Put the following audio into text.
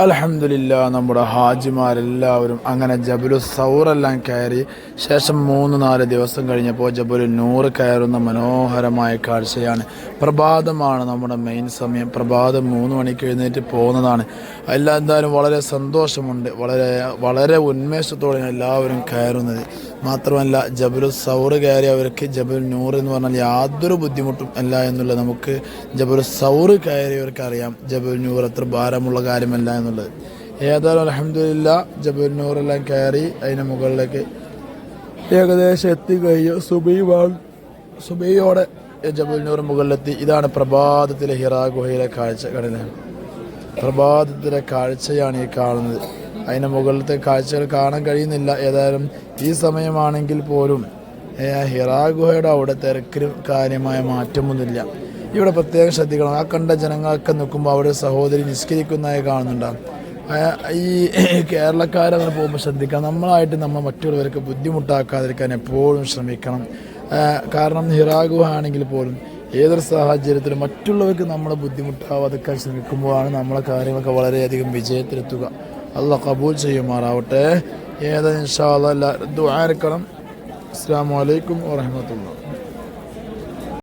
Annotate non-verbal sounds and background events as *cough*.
അലഹമില്ല നമ്മുടെ ഹാജിമാരെല്ലാവരും അങ്ങനെ ജബലു സൗറെല്ലാം കയറി ശേഷം മൂന്ന് നാല് ദിവസം കഴിഞ്ഞപ്പോൾ ജബലു നൂറ് കയറുന്ന മനോഹരമായ കാഴ്ചയാണ്. പ്രഭാതമാണ് നമ്മുടെ മെയിൻ സമയം. പ്രഭാതം മൂന്ന് മണിക്ക് എഴുന്നേറ്റ് പോകുന്നതാണ്. എല്ലാം എന്തായാലും വളരെ സന്തോഷമുണ്ട്. വളരെ വളരെ ഉന്മേഷത്തോടെ എല്ലാവരും കയറുന്നത്. മാത്രമല്ല ജബലു സൗറ് കയറിയവർക്ക് ജബൽ നൂറ് എന്ന് പറഞ്ഞാൽ യാതൊരു ബുദ്ധിമുട്ടും അല്ല എന്നുള്ള നമുക്ക് ജബലു സൗറ് കയറിയവർക്ക് അറിയാം. ജബൽ നൂർ അത്ര ഭാരമുള്ള കാര്യമല്ല എന്നുള്ളത്. ഏതായാലും അലഹമില്ല ജബൽ നൂറെല്ലാം കയറി അതിന് മുകളിലേക്ക് ഏകദേശം എത്തിക്കഴിഞ്ഞു. സുബൈ സുബൈയോടെ ജബൽ നൂർ മുകളിലെത്തി. ഇതാണ് പ്രഭാതത്തിലെ ഹിറാ ഗുഹയിലെ കാഴ്ച കടൽ പ്രഭാതത്തിലെ കാഴ്ചയാണ് ഈ കാണുന്നത്. അതിന് മുകളിലത്തെ കാഴ്ചകൾ കാണാൻ കഴിയുന്നില്ല. ഏതായാലും ഈ സമയമാണെങ്കിൽ പോലും ഹിറാ ഗുഹയുടെ അവിടെ തിരക്കിലും കാര്യമായ മാറ്റമൊന്നുമില്ല. ഇവിടെ പ്രത്യേകം ശ്രദ്ധിക്കണം. ആ കണ്ട ജനങ്ങളൊക്കെ നിൽക്കുമ്പോൾ അവിടെ സഹോദരി നിസ്കരിക്കുന്നതായി കാണുന്നുണ്ടാകും ഈ *clears throat* ഈ കേരളക്കാരങ്ങനെ പോകുമ്പോൾ ശ്രദ്ധിക്കണം. നമ്മളായിട്ട് നമ്മൾ മറ്റുള്ളവർക്ക് ബുദ്ധിമുട്ടാക്കാതിരിക്കാൻ എപ്പോഴും ശ്രമിക്കണം. കാരണം ഹിറാഗുഹ ആണെങ്കിൽ പോലും ഏതൊരു സാഹചര്യത്തിലും മറ്റുള്ളവർക്ക് നമ്മളെ ബുദ്ധിമുട്ടാവാതിരിക്കാൻ ശ്രമിക്കുമ്പോഴാണ് നമ്മളെ കാര്യങ്ങളൊക്കെ വളരെയധികം വിജയത്തിലെത്തുക. അല്ല കബൂൽ ചെയ്യുമാറാവട്ടെ. ഏതാ ഇൻഷാ അല്ല ദുആ അസ്സാം വലൈക്കും വാഹമത്തുള്ള